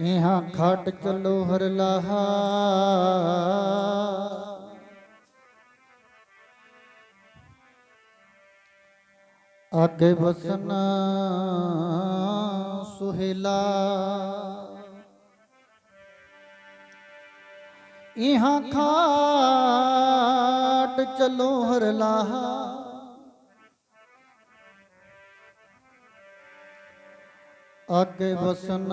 ਇਹਾਂ ਖਟ ਚਲੋ ਹਰ ਲਾਹਾ। ਆਗੇ ਵਸਨ ਸੁਹੇਲਾ। ਇਹਾਂ ਖਾਟ ਚਲੋ ਹਰ ਲਾਹਾ। ਆਗੇ ਵਸਨ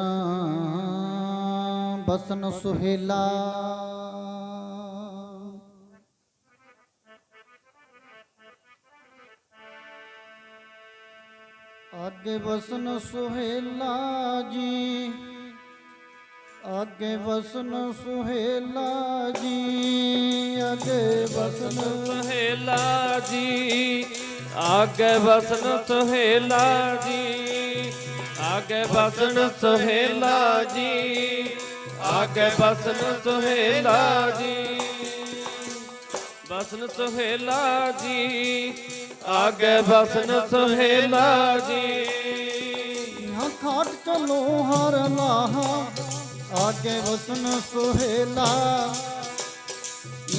ਬਸਨ ਸੁਹੇਲਾ। ਆਗੇ ਵਸਨ ਸੁਹੇਲਾ ਜੀ ਆਗੇ ਵਸਨ ਸੁਹੇਲਾ ਜੀ ਆਗੇ ਵਸਨ ਸੁਹੇਲਾ ਜੀ ਆਗੇ ਬਸਨ ਸੁਹੇਲਾ ਜੀ। ਆਗੇ ਬਸਨ ਸੁਹੇਲਾ ਜੀ, ਆਗੇ ਬਸਨ ਸੁਹੇਲਾ ਜੀ। ਬਸਨ ਸੁਹੇਲਾ ਜੀ, ਆਗੇ ਬਸਨ ਸੁਹੇਲਾ ਜੀ। ਇਹਾਂ ਖਾਟ ਚਲੋ ਹਰ ਲਾਹਾ, ਆਗੇ ਵਸਨ ਸੁਹੇਲਾ।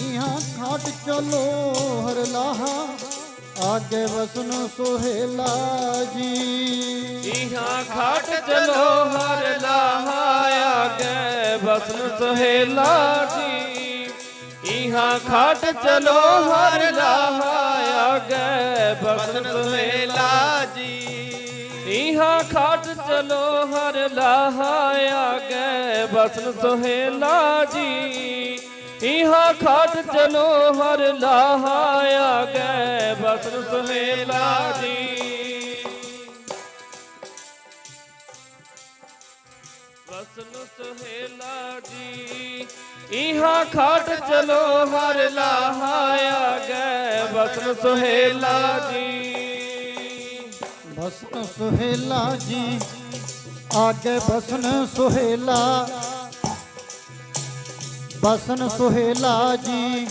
ਇਹਾਂ ਖਾਟ ਚਲੋ ਹਰ ਲਾਹਾ, ਆਗੇ ਵਸਨ ਸੁਹੇਲਾ ਜੀ। ਇਹਾਂ ਖਾਟ ਚਲੋ ਹਰ ਲਾਹਾ ਆਗੇ, ਬਸਨ ਸੁਹੇਲਾ ਜੀ। ਇਹਾਂ ਖਾਟ ਚਲੋ ਹਰ ਲਾਹਾ ਆਗੇ, ਬਸਨ ਸੁਹੇਲਾ ਜੀ। ਇਹਾਂ ਖਾਟ ਚਲੋ ਹਰ ਲਾਹਾ ਆਗੇ, ਬਸਨ ਸੁਹੇਲਾ ਜੀ। ਇਹਾਂ ਖਾਟ ਚਲੋ ਹਰ ਲਾਹਾ ਆਗੇ, ਬਸਨ ਸੁਹੇਲਾ ਜੀ। ਇਹਾਂ ਖਾਟ ਚਲੋ ਹਰ ਲਾਹਾ ਆਗੇ ਬਸਨ ਸੁਹੇਲਾ ਜੀ। ਬਸਨ ਸੁਹੇਲਾ ਜੀ ਆਗੇ ਬਸਨ ਸੁਹੇਲਾ। ਬਸਨ ਸੁਹੇਲਾ ਜੀ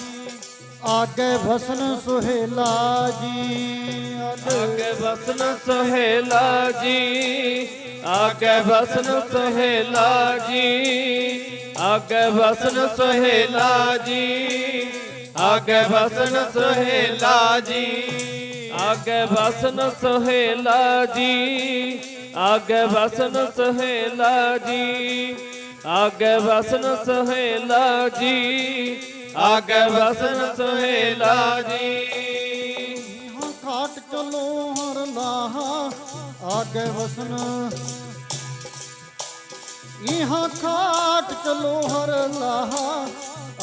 ਆਗੇ ਬਸਨ ਸੁਹੇਲਾ ਜੀ। ਆਗੇ ਬਸਨ ਸੁਹੇਲਾ ਜੀ ਆਗੇ ਬਸਨ ਸੁਹੇਲਾ ਜੀ। ਆਗੇ ਬਸਨ ਸੁਹੇਲਾ ਜੀ, ਆਗੇ ਬਸਨ ਸੁਹੇਲਾ ਜੀ, ਆਗੇ ਬਸਨ ਸੁਹੇਲਾ ਜੀ, ਆਗੇ ਬਸਨ ਸੁਹੇਲਾ ਜੀ, ਆਗੇ ਬਸਨ ਸੁਹੇਲਾ ਜੀ, ਆਗੇ ਬਸਨ ਸੁਹੇਲਾ ਜੀ। ਹਾਂ ਖਾਟ ਚਲੋ ਹਰ ਲਾਹਾ, ਆਗੇ ਵਸਨ इहाँ खाट चलो हर लाहा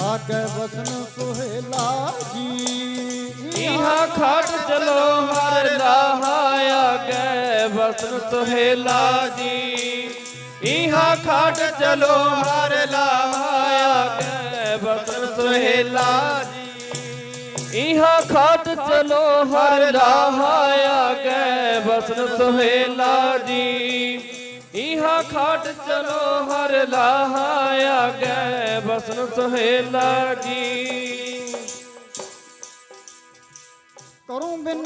आगे बसन सुहेला जी इहाँ खाट चलो हर लाहा आगे बसन सुहेला जी इहाँ खाट चलो हर लाहा आगे बसन सुहेला जी इहाँ खाट चलो हर लाहा आगे बसन सुहेला जी ਖਾਟ ਚਲੋ ਹਰ ਲਾਹਾ ਆਗੇ ਬਸਨ ਸੁਹੇਲਾ ਜੀ ਕਰੂੰ ਬਿਨਾ